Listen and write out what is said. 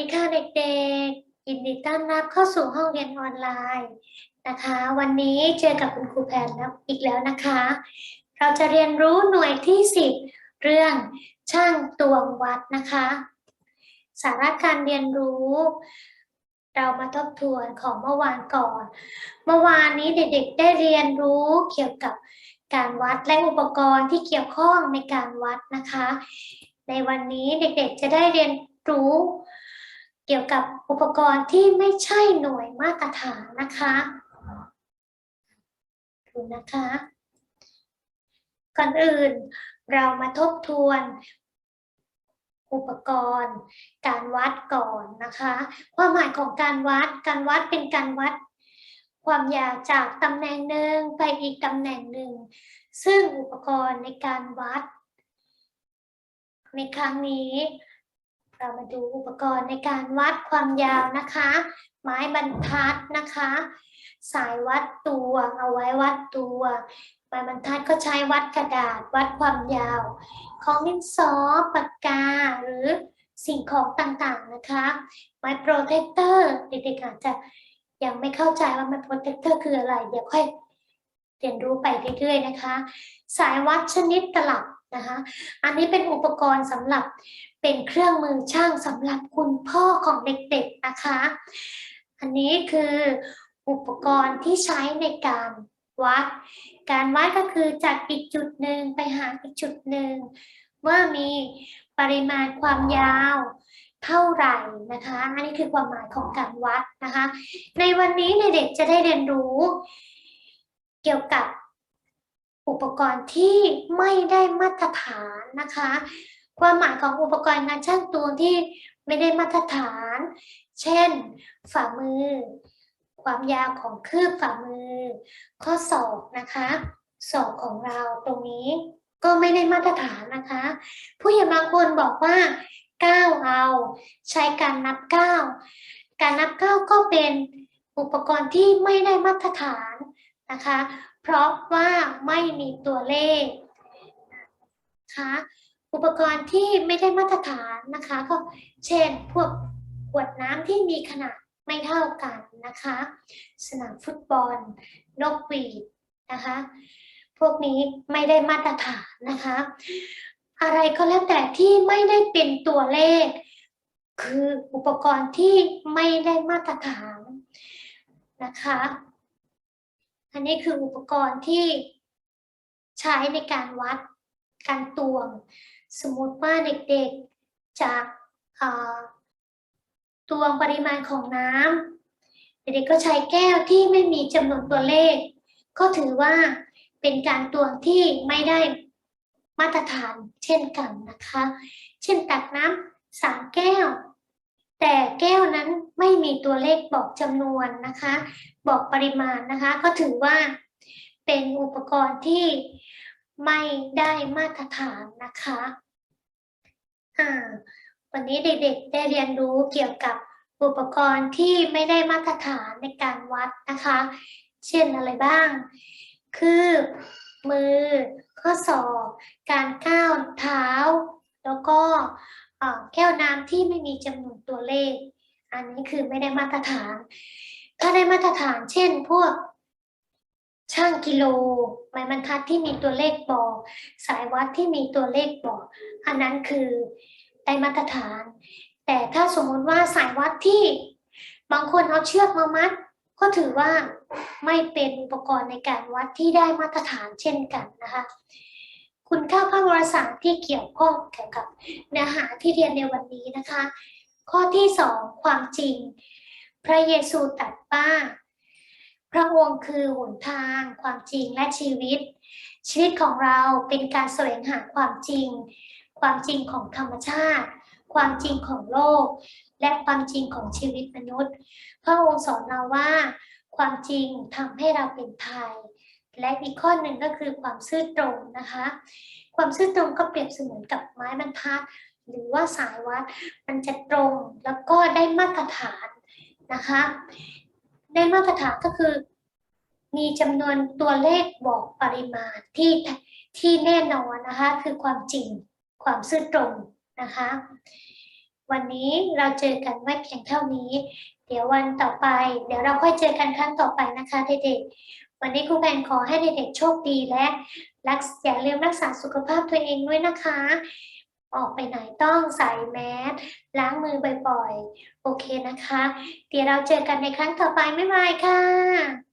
ดีค่ะเด็กๆ ยินดีต้อนรับเข้าสู่ห้องเรียนออนไลน์นะคะ วันนี้เจอกับคุณครูแพนแล้วอีกแล้วนะคะ เราจะเรียนรู้หน่วยที่ 10 เรื่องช่างตวงวัดนะคะ สาระการเรียนรู้ เรามาทบทวนของเมื่อวานก่อน เมื่อวานนี้เด็กๆ ได้เรียนรู้เกี่ยวกับการวัดและอุปกรณ์ที่เกี่ยวข้องในการวัดนะคะ ในวันนี้เด็กๆจะได้เรียนรู้ เกี่ยวกับอุปกรณ์ที่ไม่ใช่หน่วยมาตรฐานนะคะดูนะคะ ก่อนอื่นเรามาทบทวนอุปกรณ์ การวัดก่อนนะคะ ความหมายของการวัด การวัดเป็นการวัด ความยาวจากตำแหน่งหนึ่งไปอีกตำแหน่งหนึ่ง ซึ่งอุปกรณ์ในการวัด ในครั้งนี้ เรามาดูอุปกรณ์ในการวัดความยาวนะคะ ไม้บรรทัดนะคะ สายวัดตัวเอาไว้วัดตัวไม้บรรทัดก็ใช้วัดกระดาษวัดความยาว ของดินสอปากกาหรือสิ่งของต่างๆนะคะ ไม้โปรเทคเตอร์เด็กๆอาจจะยังไม่เข้าใจว่าไม้โปรเทคเตอร์คืออะไร เดี๋ยวค่อยเรียนรู้ไปเรื่อยๆนะคะ สายวัดชนิดตลับนะคะ อันนี้เป็นอุปกรณ์สำหรับ เป็นเครื่องมือช่างสำหรับคุณพ่อของเด็กๆนะคะ อันนี้คืออุปกรณ์ที่ใช้ในการวัด การวัดก็คือจากอีกจุดหนึ่งไปหาอีกจุดหนึ่งว่ามีปริมาณความยาวเท่าไหร่นะคะ อันนี้คือความหมายของการวัดนะคะ ในวันนี้เด็กจะได้เรียนรู้ เกี่ยวกับอุปกรณ์ที่ไม่ได้มาตรฐานนะคะ ความหมายของอุปกรณ์งานช่างตวงที่ไม่ได้มาตรฐาน เช่น ฝ่ามือ ความยาวของคืบฝ่ามือ ข้อศอกนะคะศอกของเราตรงนี้ก็ไม่ได้มาตรฐานนะคะ ผู้ใหญ่บางคนบอกว่าก้าวเอาใช้การนับก้าวการนับก้าวก็เป็นอุปกรณ์ที่ไม่ได้มาตรฐานนะคะ เพราะว่าไม่มีตัวเลขนะคะ อุปกรณ์ที่ไม่ได้มาตรฐานนะคะ ก็เช่นพวกขวดน้ำที่มีขนาดไม่เท่ากันนะคะ สนามฟุตบอล นกหวีดนะคะ พวกนี้ไม่ได้มาตรฐานนะคะ อะไรก็แล้วแต่ที่ไม่ได้เป็นตัวเลข คืออุปกรณ์ที่ไม่ได้มาตรฐานนะคะ อันนี้คืออุปกรณ์ที่ใช้ในการวัดการตวง สมมติว่าเด็กๆจะตวงปริมาณของน้ำเด็กๆก็ใช้แก้วที่ไม่มีจำนวนตัวเลข ก็ถือว่าเป็นการตวงที่ไม่ได้มาตรฐานเช่นกันนะคะ เช่นตักน้ำสามแก้ว แต่แก้วนั้นไม่มีตัวเลขบอกจำนวนนะคะ บอกปริมาณนะคะ ก็ถือว่าเป็นอุปกรณ์ที่ ไม่ได้มาตรฐานนะคะวันนี้เด็กๆได้เรียนรู้เกี่ยวกับอุปกรณ์ที่ไม่ได้มาตรฐานในการวัดนะคะ เช่นอะไรบ้าง คือมือ ข้อศอก การก้าวเท้า แล้วก็แก้วน้ำที่ไม่มีจำนวนตัวเลข อันนี้คือไม่ได้มาตรฐาน ถ้าได้มาตรฐาน เช่น พวก ช่างกิโลไม้บรรทัดที่มีตัวเลขบอก สายวัดที่มีตัวเลขบอก อันนั้นคือได้มาตรฐาน แต่ถ้าสมมติว่าสายวัดที่บางคนเอาเชือกมามัด ก็ถือว่าไม่เป็นอุปกรณ์ในการวัดที่ได้มาตรฐานเช่นกันนะคะคุณค่าภาพวารสารที่เกี่ยวข้องเกี่ยวกับเนื้อหาที่เรียนในวันนี้นะคะ ข้อที่สองความจริง พระเยซูตรัสว่า พระองค์คือหนทาง ความจริงและชีวิต ชีวิตของเราเป็นการแสวงหาความจริง ความจริงของธรรมชาติ ความจริงของโลก และความจริงของชีวิตมนุษย์ พระองค์สอนเราว่า ความจริงทำให้เราเป็นไทย และอีกข้อหนึ่งก็คือความซื่อตรงนะคะ ความซื่อตรงก็เปรียบเสมือนกับไม้บรรทัด หรือว่าสายวัดมันจะตรงแล้วก็ได้มาตรฐานนะคะ ได้มาตรฐานก็คือ มีจำนวนตัวเลขบอกปริมาณที่ที่แน่นอนนะคะ คือความจริงความซื่อตรงนะคะ วันนี้เราเจอกันไว้เพียงเท่านี้ เดี๋ยววันต่อไป เดี๋ยวเราค่อยเจอกันครั้งต่อไปนะคะเด็กๆวันนี้ครูแพนขอให้เด็กๆโชคดีและรักอย่าลืมรักษาสุขภาพตัวเองด้วยนะคะ ออกไปไหนต้องใส่แมสล้างมือบ่อยๆ โอเคนะคะ เดี๋ยวเราเจอกันในครั้งต่อไปบ๊ายบายค่ะ